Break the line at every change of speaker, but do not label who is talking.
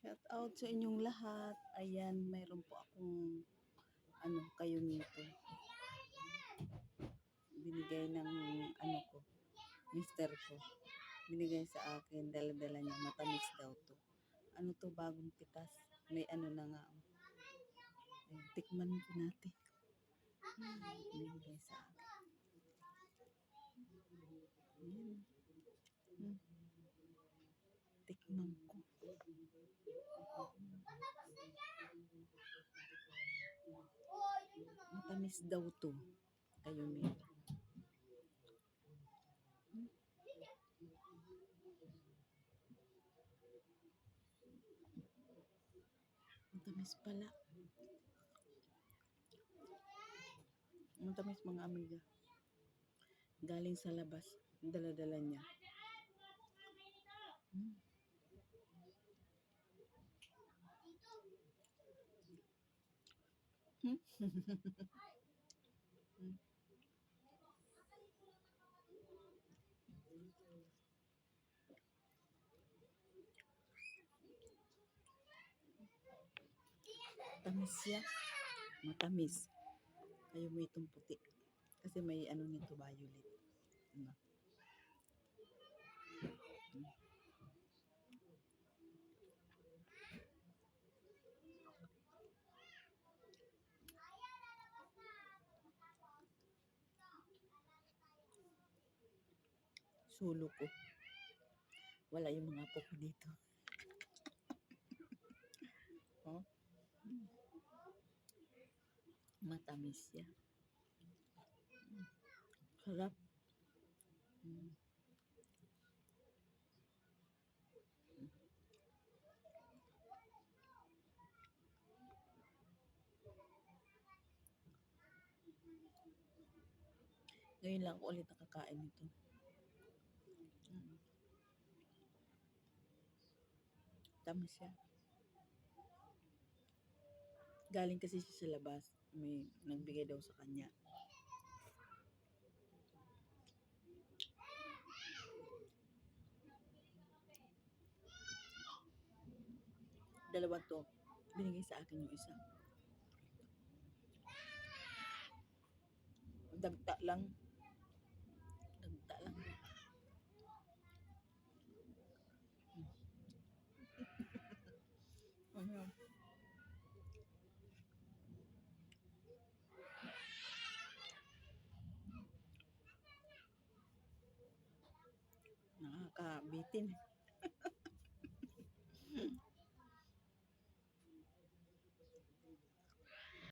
Shout out sa inyong lahat. Ayan, mayroon po akong ano, kayo nito. Binigay ng ano ko, mister ko. Binigay sa akin, dala-dala niya. Matamis daw to. Ano to, bagong pitas. May ano na nga. Ayan, tikman po natin. Hmm, Binigay sa akin. Ayan. Hmm. Tikman ko. Matamis daw to. Kayo nito. Hmm. Matamis pala. Matamis mga amiga. Galing sa labas. Dala-dala niya. Hmm. Hmm. Tamis siya. Matamis. Ayaw mo itong puti. Kasi may ano nito violet. Ano? Sulo ko. Wala yung mga apo ko dito. oh. Matamis siya. Sarap. Hmm. Ngayon lang ulit nakakain nito. Mm. Tamis siya. Galing kasi siya sa labas. May nagbigay daw sa kanya. Dalawa to. Binigay sa akin yung isa. Dagta lang. Dagta lang. Ano? Nakakabitin.